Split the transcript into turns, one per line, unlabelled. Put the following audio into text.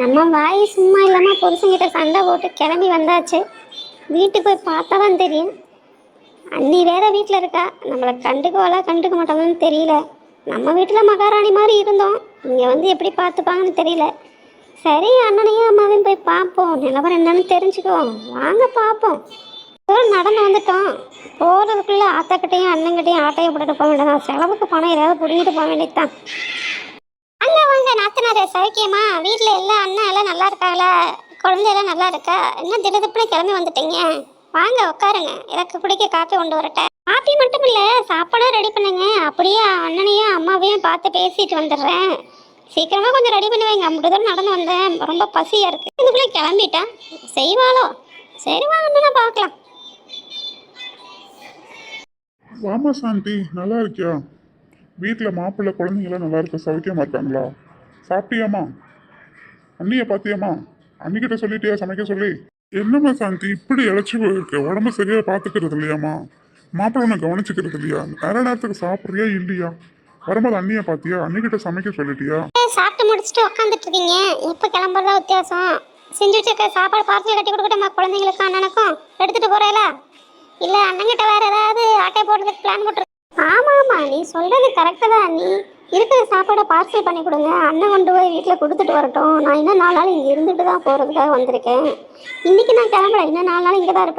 நம்ம வாய் சும்மா இல்லாமல் புருஷங்கிட்ட சண்டை போட்டு கிளம்பி வந்தாச்சு. வீட்டுக்கு போய் பார்த்தா தான் தெரியும். அண்ணி வேற வீட்டில் இருக்கா? நம்மளை கண்டுக்குவாளா கண்டுக்க மாட்டாங்கன்னு தெரியல. நம்ம வீட்டில் மகாராணி மாதிரி இருந்தோம். இங்கே வந்து எப்படி பார்த்துப்பாங்கன்னு தெரியல. சரி அண்ணனையும் அம்மாவையும் போய் பார்ப்போம். நிலவரம் என்னன்னு தெரிஞ்சுக்குவோம் வாங்க பார்ப்போம். தூரம் நடந்து வந்துட்டோம். போகிறதுக்குள்ளே ஆத்தாக்கிட்டையும் அண்ணங்கிட்டையும் ஆட்டையை போட்டுட்டு போக வேண்டியதான் செலவுக்கு பணம் ஏதாவது பிடிங்கிட்டு போக வேண்டியதுதான். தான் சார் சௌக்கியமா வீட்டில் எல்லா அண்ணன் எல்லாம் நல்லா இருக்காங்களா? குழந்தை எல்லாம் நல்லா இருக்கா? என்ன திடதிப்புல கிளம்பி வந்துட்டீங்க? வாங்க உட்காருங்க. எனக்கு குடிக்க காப்பி கொண்டு வரட்டேன் காப்பி மட்டும் இல்லை சாப்பாடும் ரெடி பண்ணுங்க. அப்படியே அண்ணனையும் அம்மாவையும் பார்த்து பேசிட்டு வந்துடுறேன். சீக்கிரமா கொஞ்சம் ரெடி பண்ணி வைங்க. அப்படி தூரம் நடந்து வந்தேன். ரொம்ப பசியா இருக்கு. இதுக்குள்ளே கிளம்பிட்டேன் செய்வாளோ? சரி வா பார்க்கலாம்.
வாமா சாந்தி நல்லா இருக்கியா? வீட்டில் மாப்பிள்ளை குழந்தைங்களாம் நல்லா இருக்க? சௌக்கியமா இருக்காங்களா? சாப்பிட்டியாமா? அண்ணியை பார்த்தியாமா? அண்ணிக்கிட்ட சொல்லிட்டியா? சமைக்க சொல்லி? என்னம்மா சாந்தி இப்படி இழைச்சி போயிருக்க. உடம்பு சரியாக பார்த்துக்கிறது இல்லையாம்மா? மாப்பிள்ள உன்னை கவனிச்சுக்கிறது இல்லையா? நேர நேரத்துக்கு சாப்பிட்றியா இல்லையா? வரும்போது அண்ணியை பார்த்தியா? அண்ணிக்கிட்ட சமைக்க சொல்லிட்டியா?
சாப்பிட்டு முடிச்சுட்டு உட்காந்துட்டு இருக்கீங்க இப்போ கிளம்புறதா வித்தியாசம். செஞ்சு வச்சிருக்க சாப்பாடு பார்சல் கட்டி கொடுக்கட்டுமா? குழந்தைங்களுக்கு அண்ணனுக்கும்? எடுத்துட்டு போறேல? இல்லை அண்ணங்கிட்ட வேற ஏதாவது ஆட்டை போடுறதுக்கு பிளான் போட்டு ஆமா ஆமா நீ சொல்றது கரெக்டு தான் நீ இருக்கிற சாப்பாடை பார்சல் பண்ணி கொடுங்க. அண்ணன் கொண்டு போய் வீட்டில் கொடுத்துட்டு வரட்டும். நான் இன்னும் நாலு நாள் இங்கே இருந்துட்டு தான் போகிறதுக்காக வந்திருக்கேன். இன்றைக்கி நான் கிளம்புறேன் இன்னும் நாலு நாள் இங்கே தான் இருப்பேன்.